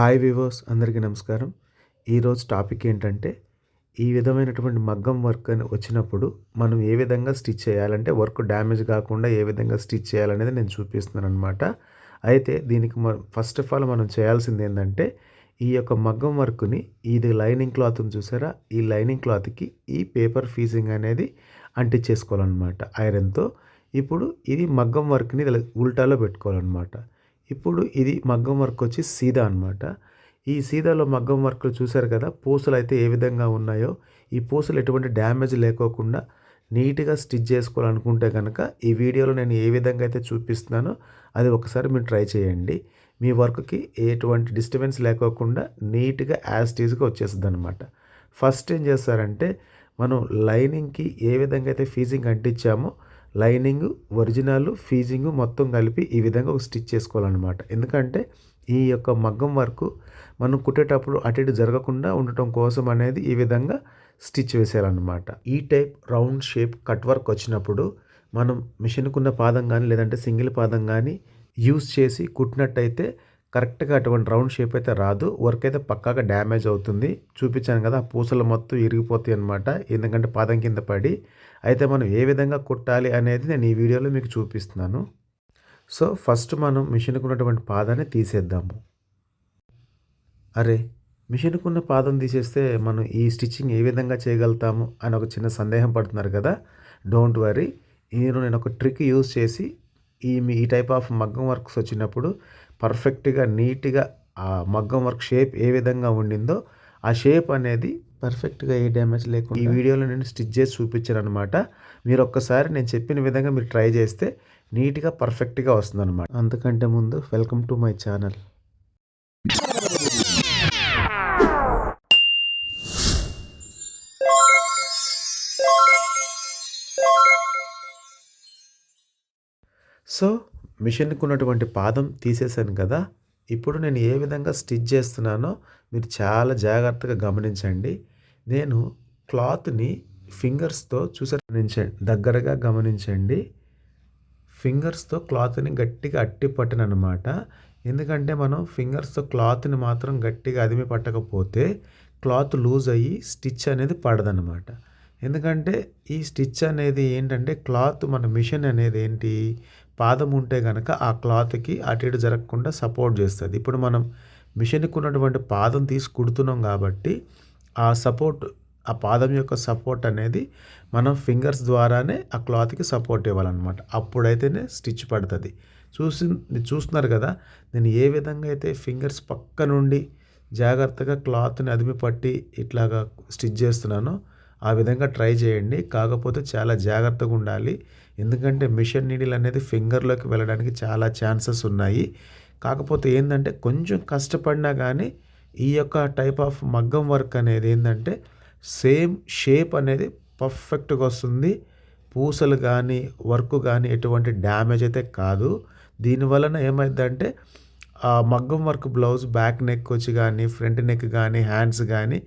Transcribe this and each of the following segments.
Hi వివోస్ అందరికీ నమస్కారం. ఈరోజు టాపిక్ ఏంటంటే ఈ విధమైనటువంటి మగ్గం వర్క్ అని వచ్చినప్పుడు మనం ఏ విధంగా స్టిచ్ చేయాలంటే వర్క్ డ్యామేజ్ కాకుండా ఏ విధంగా స్టిచ్ చేయాలనేది నేను చూపిస్తున్నాను అనమాట అయితే దీనికి ఫస్ట్ ఆఫ్ ఆల్ మనం చేయాల్సింది ఏంటంటే ఈ యొక్క మగ్గం వర్క్ని ఇది లైనింగ్ క్లాత్ చూసారా? ఈ లైనింగ్ క్లాత్కి ఈ పేపర్ ఫీజింగ్ అనేది అంటించేసుకోవాలన్నమాట ఐరన్తో. ఇప్పుడు ఇది మగ్గం వర్క్ని ఉల్టాలో పెట్టుకోవాలన్నమాట. ఇప్పుడు ఇది మగ్గం వర్క్ వచ్చి సీదా అనమాట ఈ సీదాలో మగ్గం వర్క్లు చూశారు కదా పూసలు అయితే ఏ విధంగా ఉన్నాయో ఈ పూసలు ఎటువంటి డ్యామేజ్ లేకోకుండా నీట్గా స్టిచ్ చేసుకోవాలనుకుంటే కనుక ఈ వీడియోలో నేను ఏ విధంగా అయితే చూపిస్తున్నానో అది ఒకసారి మీరు ట్రై చేయండి. మీ వర్క్కి ఎటువంటి డిస్టర్బెన్స్ లేకోకుండా నీట్గా యాజ్టీజ్గా వచ్చేస్తుంది అనమాట ఫస్ట్ ఏం చేస్తారంటే మనం లైనింగ్కి ఏ విధంగా అయితే ఫీజింగ్ అంటించామో లైనింగ్ ఒరిజినల్ ఫీజింగ్ మొత్తం కలిపి ఈ విధంగా ఒక స్టిచ్ చేసుకోవాలన్నమాట. ఎందుకంటే ఈ యొక్క మగ్గం వర్క్ మనం కుట్టేటప్పుడు అటు ఇటు జరగకుండా ఉండటం కోసం అనేది ఈ విధంగా స్టిచ్ వేసేయాలన్నమాట. ఈ type round shape cut work వచ్చినప్పుడు మనం మిషన్కున్న పాదం కానీ లేదంటే సింగిల్ పాదం కానీ యూస్ చేసి కుట్టినట్టయితే కరెక్ట్గా అటువంటి రౌండ్ షేప్ అయితే రాదు. వర్క్ అయితే పక్కాగా డ్యామేజ్ అవుతుంది. చూపించాను కదా ఆ పూసలు మొత్తం ఇరిగిపోతాయి అనమాట ఎందుకంటే పాదం కింద పడి అయితే మనం ఏ విధంగా కుట్టాలి అనేది నేను ఈ వీడియోలో మీకు చూపిస్తున్నాను. సో ఫస్ట్ మనం మిషన్కు ఉన్నటువంటి పాదాన్ని తీసేద్దాము. అరే మిషన్కు ఉన్న పాదం తీసేస్తే మనం ఈ స్టిచ్చింగ్ ఏ విధంగా చేయగలుగుతాము అని ఒక చిన్న సందేహం పడుతున్నారు కదా? Don't worry. నేను నేను ఒక ట్రిక్ యూజ్ చేసి ఈ మీ ఈ టైప్ ఆఫ్ మగ్గం వర్క్స్ వచ్చినప్పుడు పర్ఫెక్ట్గా నీట్గా ఆ మగ్గం వర్క్ షేప్ ఏ విధంగా ఉండిందో ఆ షేప్ అనేది పర్ఫెక్ట్గా ఏ డ్యామేజ్ లేకుండా ఈ వీడియోలో నేను స్టిచ్ చేసి చూపించాను అనమాట మీరు ఒక్కసారి నేను చెప్పిన విధంగా మీరు ట్రై చేస్తే నీట్గా పర్ఫెక్ట్గా వస్తుంది అనమాట అంతకంటే ముందు welcome to my channel. So మిషన్కి ఉన్నటువంటి పాదం తీసేసాను కదా. ఇప్పుడు నేను ఏ విధంగా స్టిచ్ చేస్తున్నానో మీరు చాలా జాగ్రత్తగా గమనించండి. నేను క్లాత్ని ఫింగర్స్తో చూసారు గమనించండి. దగ్గరగా గమనించండి. ఫింగర్స్తో క్లాత్ని గట్టిగా అట్టి పట్టినమాట ఎందుకంటే మనం ఫింగర్స్తో క్లాత్ని మాత్రం గట్టిగా అదిమి పట్టకపోతే క్లాత్ లూజ్ అయ్యి స్టిచ్ అనేది పడదనమాట ఎందుకంటే ఈ స్టిచ్ అనేది ఏంటంటే క్లాత్ మన మిషన్ అనేది ఏంటి? పాదం ఉంటే కనుక ఆ క్లాత్కి అటు ఇటు జరగకుండా సపోర్ట్ చేస్తుంది. ఇప్పుడు మనం మిషన్కి ఉన్నటువంటి పాదం తీసి కుడుతున్నాం కాబట్టి ఆ సపోర్ట్ ఆ పాదం యొక్క సపోర్ట్ అనేది మనం ఫింగర్స్ ద్వారానే ఆ క్లాత్కి సపోర్ట్ ఇవ్వాలన్నమాట. అప్పుడైతేనే స్టిచ్ పడుతుంది. చూసి చూస్తున్నారు కదా నేను ఏ విధంగా అయితే ఫింగర్స్ పక్క నుండి జాగ్రత్తగా క్లాత్ని అదిమి పట్టి ఇట్లాగా స్టిచ్ చేస్తున్నానో ఆ విధంగా ట్రై చేయండి. కాకపోతే చాలా జాగ్రత్తగా ఉండాలి. ఎందుకంటే మిషన్ నీడిల్ అనేది ఫింగర్లోకి వెళ్ళడానికి చాలా ఛాన్సెస్ ఉన్నాయి. కాకపోతే ఏంటంటే కొంచెం కష్టపడినా కానీ ఈ యొక్క టైప్ ఆఫ్ మగ్గం వర్క్ అనేది ఏంటంటే సేమ్ షేప్ అనేది పర్ఫెక్ట్గా వస్తుంది. పూసలు కానీ వర్క్ కానీ ఎటువంటి డ్యామేజ్ అయితే కాదు. దీనివలన ఏమైందంటే ఆ మగ్గం వర్క్ బ్లౌజ్ బ్యాక్ నెక్ వచ్చి కానీ ఫ్రంట్ నెక్ కానీ హ్యాండ్స్ కానీ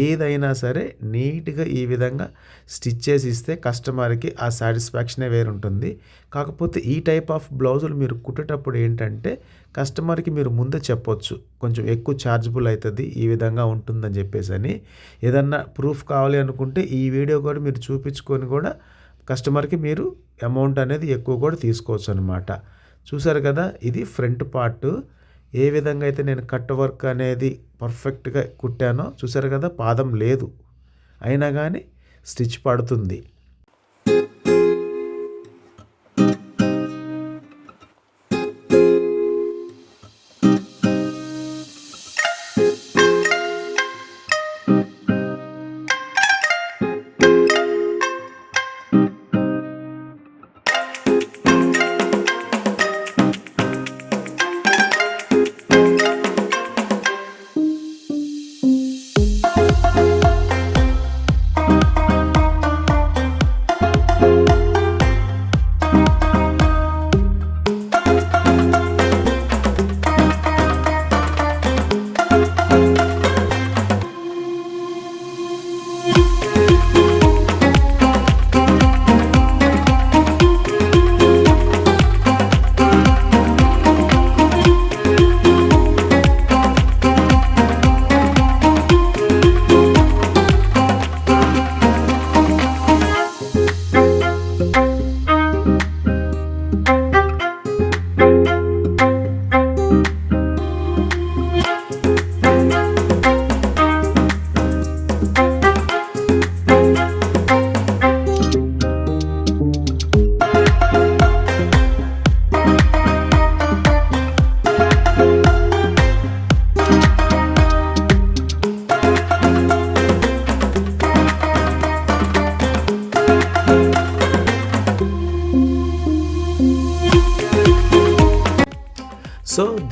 ఏదైనా సరే నీట్గా ఈ విధంగా స్టిచ్ చేసి ఇస్తే కస్టమర్కి ఆ సాటిస్ఫాక్షనే వేరుంటుంది. కాకపోతే ఈ టైప్ ఆఫ్ బ్లౌజులు మీరు కుట్టేటప్పుడు ఏంటంటే కస్టమర్కి మీరు ముందే చెప్పొచ్చు. కొంచెం ఎక్కువ ఛార్జబుల్ అవుతుంది ఈ విధంగా ఉంటుందని చెప్పేసి అని ఏదన్నా ప్రూఫ్ కావాలి అనుకుంటే ఈ వీడియో కూడా మీరు చూపించుకొని కూడా కస్టమర్కి మీరు అమౌంట్ అనేది ఎక్కువ కూడా తీసుకోవచ్చు అనమాట చూసారు కదా ఇది ఫ్రంట్ పార్ట్. ఏ విధంగా అయితే నేను కట్ వర్క్ అనేది పర్ఫెక్ట్గా కుట్టానో చూసారు కదా పాదం లేదు. అయినా కానీ స్టిచ్ పడుతుంది.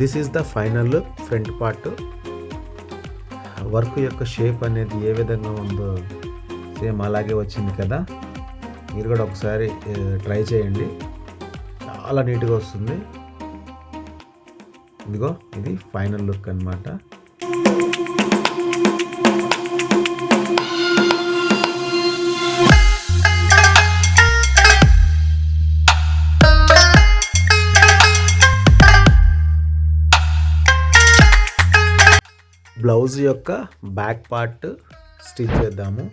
this is the final look front part. Work యొక్క షేప్ అనేది ఏ విధంగా ఉందో సేమ్ అలాగే వచ్చింది కదా. మీరు కూడా ఒకసారి ట్రై చేయండి. చాలా నీట్గా వస్తుంది. ఇదిగో ఇది ఫైనల్ లుక్ అనమాట బ్లౌజ్ యొక్క బ్యాక్ పార్ట్ స్టిచ్ చేద్దాము.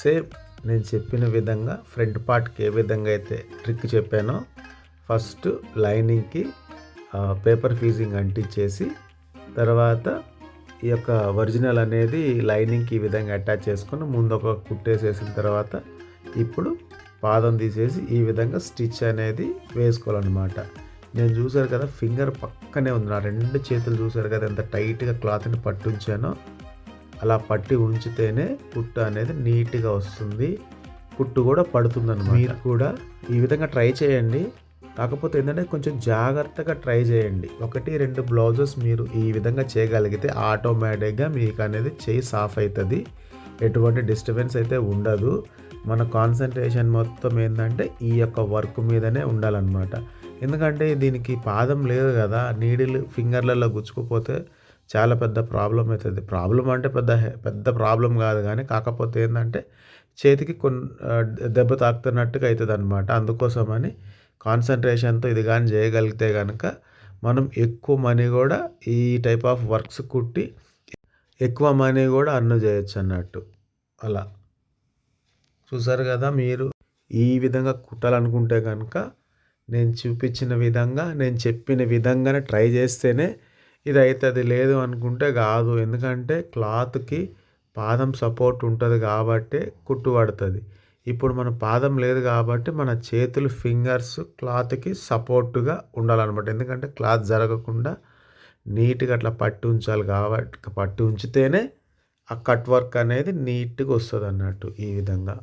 సేమ్ నేను చెప్పిన విధంగా ఫ్రంట్ పార్ట్కి ఏ విధంగా అయితే ట్రిక్ చెప్పానో ఫస్ట్ లైనింగ్కి పేపర్ ఫీజింగ్ అంటించేసి తర్వాత ఈ యొక్క ఒరిజినల్ అనేది లైనింగ్కి ఈ విధంగా అటాచ్ చేసుకొని ముందు ఒక కుట్టేసేసిన తర్వాత ఇప్పుడు పాదం తీసేసి ఈ విధంగా స్టిచ్ అనేది వేసుకోవాలన్నమాట. నేను చూశారు కదా ఫింగర్ పక్కనే ఉంది. నా రెండు చేతులు చూశారు కదా ఎంత టైట్గా క్లాత్ని పట్టుంచానో. అలా పట్టి ఉంచితేనే కుట్టు అనేది నీట్గా వస్తుంది. కుట్టు కూడా పడుతుందని మీరు కూడా ఈ విధంగా ట్రై చేయండి. కాకపోతే ఏంటంటే కొంచెం జాగ్రత్తగా ట్రై చేయండి. ఒకటి రెండు బ్లౌజెస్ మీరు ఈ విధంగా చేయగలిగితే ఆటోమేటిక్గా మీకు అనేది చేయి సాఫ్ అవుతుంది. ఎటువంటి డిస్టర్బెన్స్ అయితే ఉండదు. మన కాన్సన్ట్రేషన్ మొత్తం ఏంటంటే ఈ యొక్క వర్క్ మీదనే ఉండాలన్నమాట. ఎందుకంటే దీనికి పాదం లేదు కదా నీడిల్ ఫింగర్లలో గుచ్చుకుపోతే చాలా పెద్ద ప్రాబ్లం అవుతుంది. ప్రాబ్లం అంటే పెద్ద పెద్ద ప్రాబ్లం కాదు కానీ కాకపోతే ఏంటంటే చేతికి కొన్ని దెబ్బ తాకుతున్నట్టుగా అవుతుంది అనమాట అందుకోసమని కాన్సన్ట్రేషన్తో ఇది కానీ చేయగలిగితే కనుక మనం ఎక్కువ మనీ కూడా ఈ టైప్ ఆఫ్ వర్క్స్ కుట్టి ఎక్కువ మనీ కూడా అర్న్ చేయొచ్చు అన్నట్టు. అలా. చూసారు కదా మీరు? ఈ విధంగా కుట్టాలనుకుంటే కనుక నేను చూపించిన విధంగా నేను చెప్పిన విధంగానే ట్రై చేస్తేనే ఇది అవుతుంది లేదు అనుకుంటే కాదు. ఎందుకంటే క్లాత్కి పాదం సపోర్ట్ ఉంటుంది కాబట్టి కుట్టు పడుతుంది. ఇప్పుడు మన పాదం లేదు కాబట్టి మన చేతులు ఫింగర్స్ క్లాత్కి సపోర్టుగా ఉండాలన్నమాట. ఎందుకంటే క్లాత్ జరగకుండా నీట్గా అట్లా పట్టి ఉంచాలి కాబట్టి పట్టి ఉంచితేనే ఆ కట్ వర్క్ అనేది నీట్గా వస్తుంది అన్నట్టు ఈ విధంగా.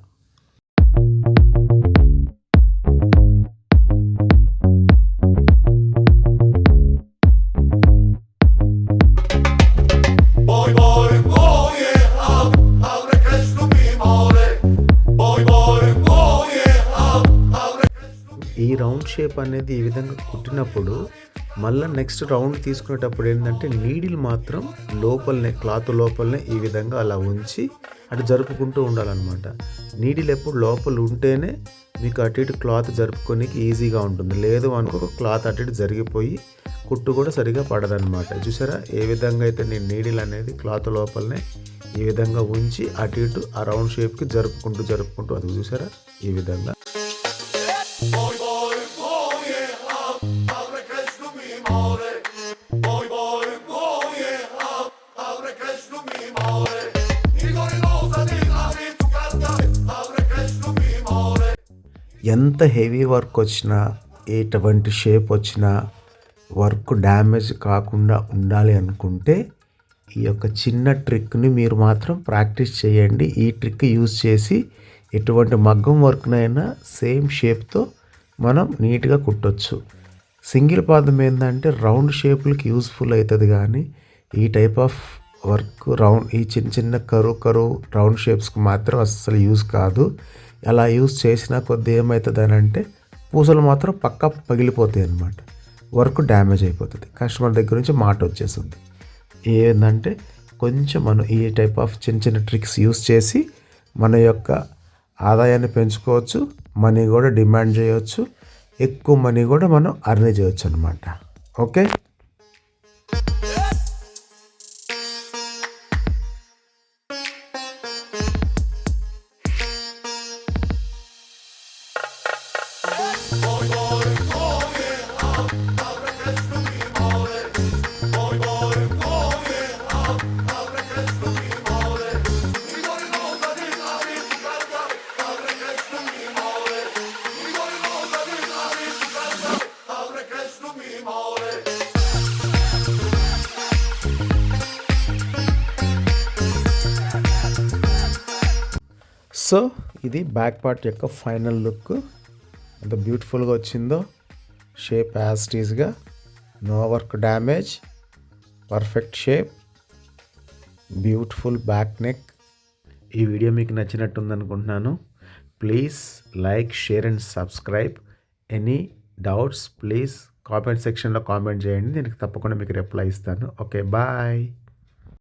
షేప్ అనేది ఈ విధంగా కుట్టినప్పుడు మళ్ళీ నెక్స్ట్ రౌండ్ తీసుకునేటప్పుడు ఏంటంటే నీడిల్ మాత్రం లోపలనే క్లాత్ లోపలనే ఈ విధంగా అలా ఉంచి అటు జరుపుకుంటూ ఉండాలన్నమాట. నీడిల్ ఎప్పుడు లోపల ఉంటేనే మీకు అటు ఇటు క్లాత్ జరుపుకోనికి ఈజీగా ఉంటుంది. లేదు అనుకో క్లాత్ అటు ఇటు జరిగిపోయి కుట్టు కూడా సరిగా పడదనమాట చూసారా? ఏ విధంగా అయితే నేను నీడిల్ అనేది క్లాత్ లోపలనే ఈ విధంగా ఉంచి అటు ఇటు ఆ రౌండ్ షేప్కి జరుపుకుంటూ జరుపుకుంటూ అది చూసారా? ఈ విధంగా. ఎంత హెవీ వర్క్ వచ్చినా ఎటువంటి షేప్ వచ్చినా వర్క్ డ్యామేజ్ కాకుండా ఉండాలి అనుకుంటే ఈ యొక్క చిన్న ట్రిక్ని మీరు మాత్రం ప్రాక్టీస్ చేయండి. ఈ ట్రిక్ యూజ్ చేసి ఎటువంటి మగ్గం వర్క్నైనా సేమ్ షేప్తో మనం నీట్గా కుట్టొచ్చు. సింగిల్ పాదం ఏంటంటే రౌండ్ షేపులకి యూస్ఫుల్ అవుతుంది కానీ ఈ టైప్ ఆఫ్ వర్క్ రౌండ్ ఈ చిన్న చిన్న కరువు కరువు రౌండ్ షేప్స్కి మాత్రం అస్సలు యూజ్ కాదు. అలా యూజ్ చేసిన కొద్ది ఏమవుతుంది అని అంటే పూసలు మాత్రం పక్క పగిలిపోతాయి అన్నమాట. వర్క్ డ్యామేజ్ అయిపోతుంది. కస్టమర్ దగ్గర నుంచి మాట వచ్చేస్తుంది. ఏంటంటే కొంచెం మనం ఈ టైప్ ఆఫ్ చిన్న చిన్న ట్రిక్స్ యూస్ చేసి మన యొక్క ఆదాయాన్ని పెంచుకోవచ్చు మనీ కూడా డిమాండ్ చేయవచ్చు ఎక్కువ మనీ కూడా మనం అర్న్ చేయొచ్చు అనమాట ఓకే సో ఇది బ్యాక్ పార్ట్ యొక్క ఫైనల్ లుక్ ఎంత బ్యూటిఫుల్గా వచ్చిందో. Shape యాస్టీస్గా no work damage perfect shape beautiful back neck ఈ వీడియో మీకు నచ్చినట్టుంది అనుకుంటున్నాను. Please like share and subscribe any doubts please comment సెక్షన్లో కామెంట్ చేయండి. నేను తప్పకుండా మీకు రిప్లై ఇస్తాను. Okay bye